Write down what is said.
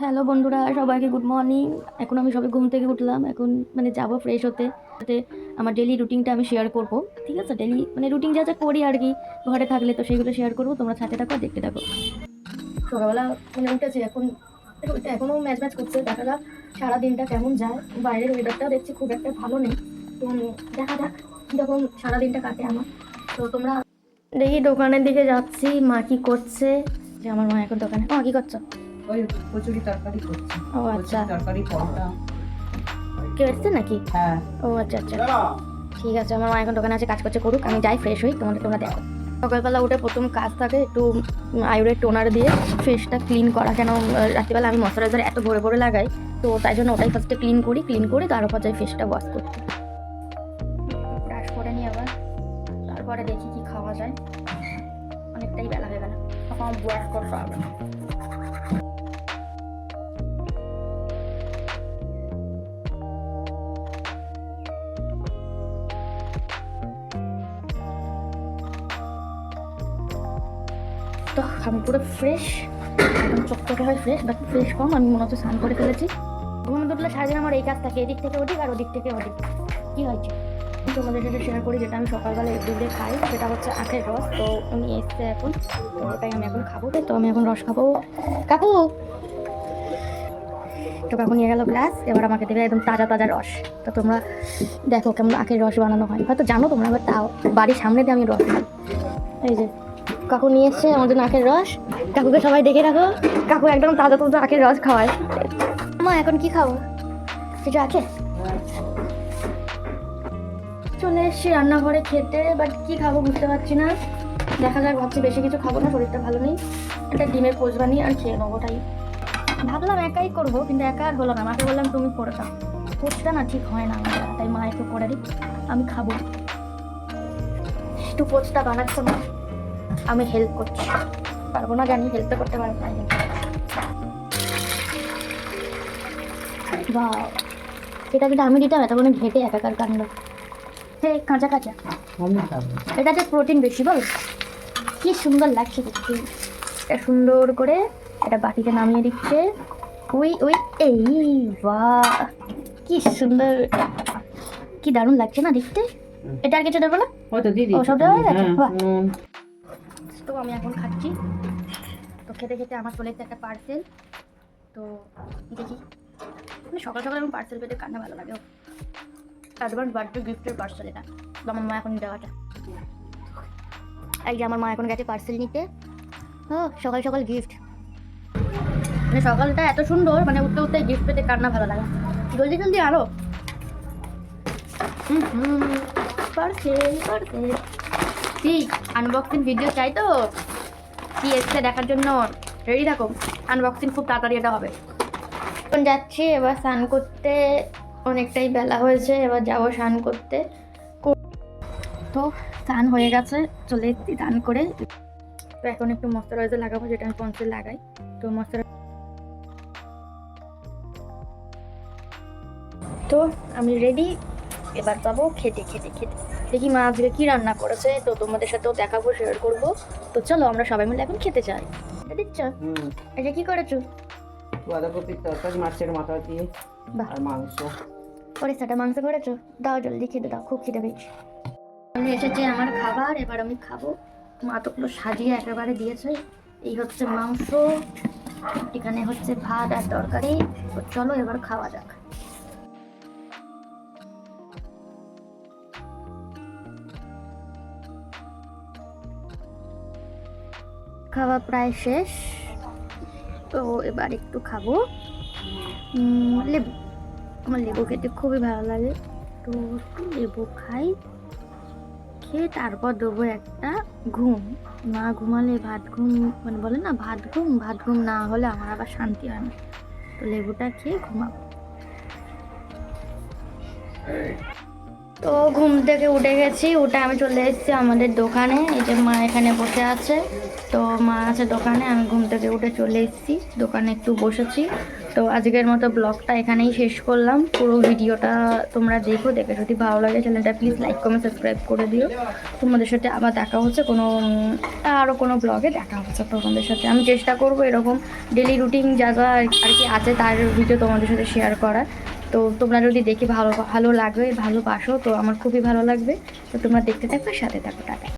Hello বন্ধুরা, সবাইকে good morning এখন আমি সবাই ঘুম থেকে উঠলাম। এখন মানে যাব ফ্রেশ হতে। যাতে আমার ডেলি রুটিনটা আমি শেয়ার করব। ঠিক আছে? ডেলি মানে রুটিন যা যা করি আর কি, ঘরে থাকলে তো সেগুলো শেয়ার করব। তোমরা সাথে থাকো, দেখতে থাকো। সকালবেলা মানে উঠেছি। এখন এখনও ম্যাচ ম্যাচ করছে। দেখা যাক সারা দিনটা কেমন যায়। বাইরের ওয়েদারটাও দেখছি খুব একটা ভালো নেই। তো দেখা যাক কীরকম সারা দিনটা কাটে আমার। তো তোমরা দেখি দোকানের দিকে যাচ্ছি। মা কি করছে? যে আমার মা এখন দোকানে। মা কি করছ? ওই কচুরি তরকারি করছি। ও আচ্ছা। তরকারি পরোটা। কেউ এসছে নাকি? হ্যাঁ। ও আচ্ছা আচ্ছা। ঠিক আছে আমার মা এখন দোকানে আছে কাজ করছে করুক আমি যাই ফ্রেশ হই তোমাদের তোমরা দেখো সকালবেলা উঠে প্রথম কাজ থাকে একটু আয়ুরের টোনার দিয়ে ফেসটা ক্লিন করা কেন রাত্রিবেলা আমি ময়শ্চারাইজার এত ভরে ভরে লাগাই তো তাই জন্য ওটাই ফার্স্টে ক্লিন করি ক্লিন করে তারপর যাই ফেসটা ওয়াশ করতে। ব্রাশ করে নিই আবার তারপরে দেখি কি খাওয়া যায়। অনেকটাই বেলা হয়ে গেল। তখন ব্রাশ করতে হবে না তো আমি পুরো ফ্রেশ একদম চকচকে হয় ফ্রেশ বাট ফ্রেশ কম, আমি মনে হচ্ছে স্নান করে ফেলেছি। ঘুম উঠলে সারাদিন আমার এই কাজ থাকে এদিক থেকে ওদিক আর ওদিক থেকে ওদিক? কী হয়েছে? তোমাদের সাথে শেয়ার করি যেটা আমি সকালবেলা এভরিডে খাই, সেটা হচ্ছে আখের রস। তো আমি এসছে এখন ওটাই আমি এখন খাব। তো আমি এখন রস খাব। কাকু! তো কাকু নিয়ে গেল গ্লাস এবার আমাকে দেবে একদম তাজা তাজা রস। তো তোমরা দেখো কেমন আখের রস বানানো হয়। হয়তো জানো তোমরা আবার তাও বাড়ির সামনে দিয়ে আমি রস এই যে কাকু নিয়ে এসছে আমাদের নাকের রস। কাকুকে সবাই দেখে রাখো। কাকু একদম তাজা তাজা আখের রস খাওয়ায়। মা, এখন কি খাব? কিছু আছে? চলে এসছি রান্নাঘরে খেতে বাট কি খাব বুঝতে পারছি না। দেখা যাক, ভাবছি বেশি কিছু খাব না, শরীরটা ভালো নেই। একটা ডিমের পোচ বানিয়ে আর খেয়ে নেব ওটাই ভাবলাম একাই করব, কিন্তু একা আর হলো না। মাকে বললাম, তুমি করে দাও। পোচটা না ঠিক হয় না তাই মা একটু করে দিক, আমি খাব। একটু পোচটা বানাচ্ছে মা। আমি হেল্প করছি। পারব না জানি হেল্প করতে পারব না। বা এটা যদি আমি দিতাম এতক্ষণে ঘেটে একাকার কাণ্ড। হে কাঁচা কাঁচা। এটাতে প্রোটিন বেশি বল। কি সুন্দর লাগছে দেখতে। এটা সুন্দর করে এটা বাটিতে নামিয়ে দিচ্ছে। ওই ওই এই বাহ। কি সুন্দর। কি দারুণ লাগছে না দেখতে। এটা আর কিছু দেবো না? ওই তো দিদি ও, সব দেওয়া হয়ে গেছে? তো আমি এখন খাচ্ছি। তো খেতে খেতে আমার চলে এসেছে একটা পার্সেল তো দেখি। মানে সকাল সকাল আমার পার্সেল পেতে কান্না ভালো লাগে। অ্যাডভান্স বার্থডে গিফটের পার্সেল এটা। তো আমার মা এখন দেওয়াটা এই যে আমার মা এখন গেছে পার্সেল নিতে। ও সকাল সকাল গিফট মানে সকালটা এত সুন্দর মানে উঠতে উঠতে গিফট পেতে কান্না ভালো লাগে। জলদি জলদি আরও। হুম হুম পার্সেল পার্সেল কি আনবক্সিং ভিডিও চাই তো? কি এসছে দেখার জন্য রেডি থাকো। আনবক্সিং খুব তাড়াতাড়ি এটা হবে। এখন যাচ্ছি, এবার স্নান করতে। অনেকটাই বেলা হয়েছে, এবার যাব স্নান করতে। তো স্নান হয়ে গেছে, চলে এসেছি স্নান করে। তো এখন একটু ময়শ্চারাইজার লাগাবো, যেটা আমি পঞ্চের লাগাই। তো ময়শ্চারাইজার তো আমি রেডি এবার যাব খেতে খেতে খেতে। দেখি মা আজকে কি রান্না করেছে তো তোমাদের সাথেও দেখাবো শেয়ার করব। তো চলো আমরা সবাই মিলে এখন খেতে চাই। দিচ্ছ? এটা কি করেছ? বাঁধাকপির তরকারি মাছের মাথা দিয়ে আর মাংস। পরে সেটা মাংস করেছ? দাও জলদি খেতে দাও খুব খিদে পেয়েছি। আমি এসেছে আমার খাবার এবার আমি খাব। মা তো পুরো সাজিয়ে একেবারে দিয়েছে। এই হচ্ছে মাংস এখানে হচ্ছে ভাত আর তরকারি। তো চলো এবার খাওয়া যাক। খাওয়া প্রায় শেষ। তো এবার একটু খাব। লেবু। আমার লেবু খেতে খুবই ভালো লাগে। তো একটু লেবু খাই। খেয়ে তারপর দেবো একটা ঘুম। না ঘুমালে ভাত ঘুম মানে বলে না, ভাত ঘুম ভাত ঘুম না হলে আমার আবার শান্তি হয় না। তো লেবুটা খেয়ে ঘুমাবো। তো ঘুম থেকে উঠে গেছি, উঠে আমি চলে এসেছি আমাদের দোকানে। এই যে মা এখানে বসে আছে। তো মা আছে দোকানে, আমি ঘুম থেকে উঠে চলে এসেছি। দোকানে একটু বসেছি। তো আজকের মতো ব্লগটা এখানেই শেষ করলাম। পুরো ভিডিওটা তোমরা দেখো, দেখে যদি ভালো লাগে চ্যানেলটা প্লিজ লাইক কমেন্ট সাবস্ক্রাইব করে দিও। তোমাদের সাথে আবার দেখা হচ্ছে কোনো আরও কোনো ব্লগে দেখা হচ্ছে তোমাদের সাথে। আমি চেষ্টা করব এরকম ডেলি রুটিন যা যা আর কি আছে তার ভিডিও তোমাদের সাথে শেয়ার করার। তো তোমরা যদি দেখে ভালো ভালো লাগবে, ভালোবাসো, তো আমার খুবই ভালো লাগবে। তো তোমরা দেখতে থাকবে সাথে থাকো, টাটা।